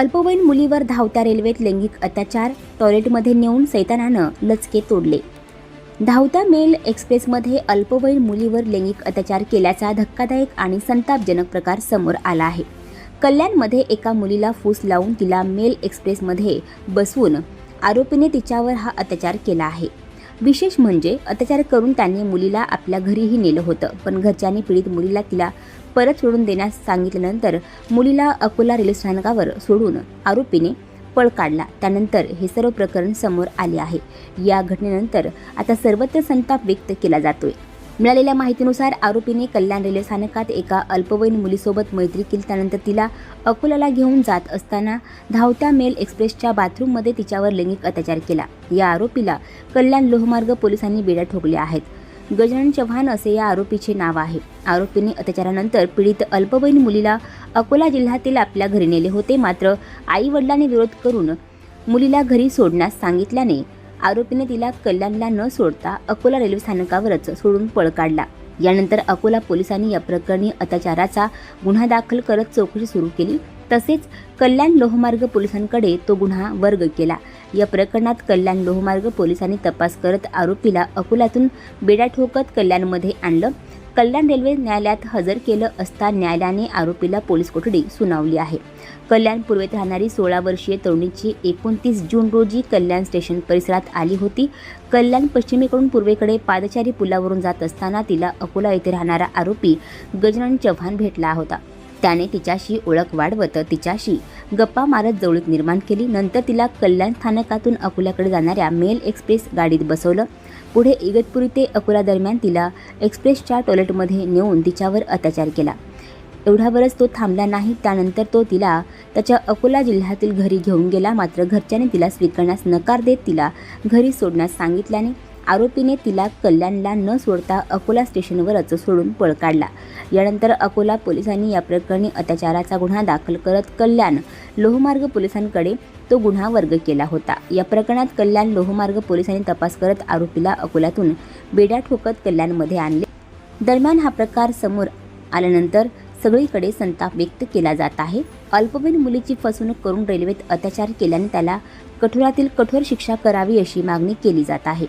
अल्पवयीन मुलीवर धावत्या रेल्वेत लैंगिक अत्याचार टॉयलेटमध्ये नेऊन सैतानानं लचके तोडले. धावत्या मेल एक्सप्रेसमध्ये अल्पवयीन मुलीवर लैंगिक अत्याचार केल्याचा धक्कादायक आणि संतापजनक प्रकार समोर आला आहे. कल्याणमध्ये एका मुलीला फूस लावून तिला मेल एक्सप्रेसमध्ये बसवून आरोपीने तिच्यावर हा अत्याचार केला आहे. विशेष म्हणजे अत्याचार करून त्यांनी मुलीला आपल्या घरीही नेलं होतं. पण घरच्यांनी पीडित मुलीला तिला परत सोडून देण्यास सांगितल्यानंतर मुलीला अकोला रेल्वे स्थानकावर सोडून आरोपीने पळ काढला. त्यानंतर हे सर्व प्रकरण समोर आले आहे. या घटनेनंतर आता सर्वत्र संताप व्यक्त केला जातोय. मिळालेल्या माहितीनुसार आरोपीने कल्याण रेल्वे स्थानकात एका अल्पवयीन मुलीसोबत मैत्री केली. त्यानंतर तिला अकोल्याला घेऊन जात असताना धावत्या मेल एक्सप्रेसच्या बाथरूममध्ये तिच्यावर लैंगिक अत्याचार केला. या आरोपीला कल्याण लोहमार्ग पोलिसांनी बेड्या ठोकल्या आहेत. गजानन चव्हाण असे या आरोपीचे नाव आहे. आरोपीने अत्याचारानंतर पीडित अल्पवयीन मुलीला अकोला जिल्ह्यातील आपल्या घरी नेले होते. मात्र आई वडिलांनी विरोध करून मुलीला घरी सोडण्यास सांगितल्याने आरोपीने तिला कल्याणला न सोडता अकोला रेल्वे स्थानकावरच सोडून पळ काढला. यानंतर अकोला पोलिसांनी या प्रकरणी अत्याचाराचा गुन्हा दाखल करत चौकशी सुरू केली. तसेच कल्याण लोहमार्ग पोलिसांकडे तो गुन्हा वर्ग केला. या प्रकरणात कल्याण लोहमार्ग पोलिसांनी तपास करत आरोपीला अकोल्यातून बेडा ठोकत कल्याणमध्ये आणलं. कल्याण रेल्वे न्यायालयात हजर केलं असता न्यायालयाने आरोपीला पोलीस कोठडी सुनावली आहे. कल्याण पूर्वेत राहणारी सोळा वर्षीय तरुणीची एकोणतीस जून रोजी कल्याण स्टेशन परिसरात आली होती. कल्याण पश्चिमेकडून पूर्वेकडे पादचारी पुलावरून जात असताना तिला अकोला येथे राहणारा आरोपी गजानन चव्हाण भेटला होता. त्याने तिच्याशी ओळख वाढवत तिच्याशी गप्पा मारत जवळीक निर्माण केली. नंतर तिला कल्याण स्थानकातून अकोल्याकडे जाणाऱ्या मेल एक्सप्रेस गाडीत बसवलं. पुढे इगतपुरी ते अकोला दरम्यान तिला एक्सप्रेसच्या टॉयलेटमध्ये नेऊन तिच्यावर अत्याचार केला. एवढ्यावरच तो थांबला नाही. त्यानंतर तो तिला त्याच्या अकोला जिल्ह्यातील घरी घेऊन गेला. मात्र घरच्याने तिला स्वीकारण्यास नकार देत तिला घरी सोडण्यास सांगितल्याने आरोपीने तिला कल्याणला न सोडता अकोला स्टेशनवरच सोडून पळ काढला. यानंतर अकोला पोलिसांनी या प्रकरणी अत्याचाराचा गुन्हा दाखल करत कल्याण लोहमार्ग पोलिसांकडे तो गुन्हा वर्ग केला होता. या प्रकरणात कल्याण लोहमार्ग पोलिसांनी तपास करत आरोपीला अकोल्यातून बेड्या ठोकत कल्याणमध्ये आणले. दरम्यान हा प्रकार समोर आल्यानंतर सगळीकडे संताप व्यक्त केला जात आहे. अल्पवयीन मुलीची फसवणूक करून रेल्वेत अत्याचार केल्याने त्याला कठोरातील कठोर शिक्षा करावी अशी मागणी केली जात आहे.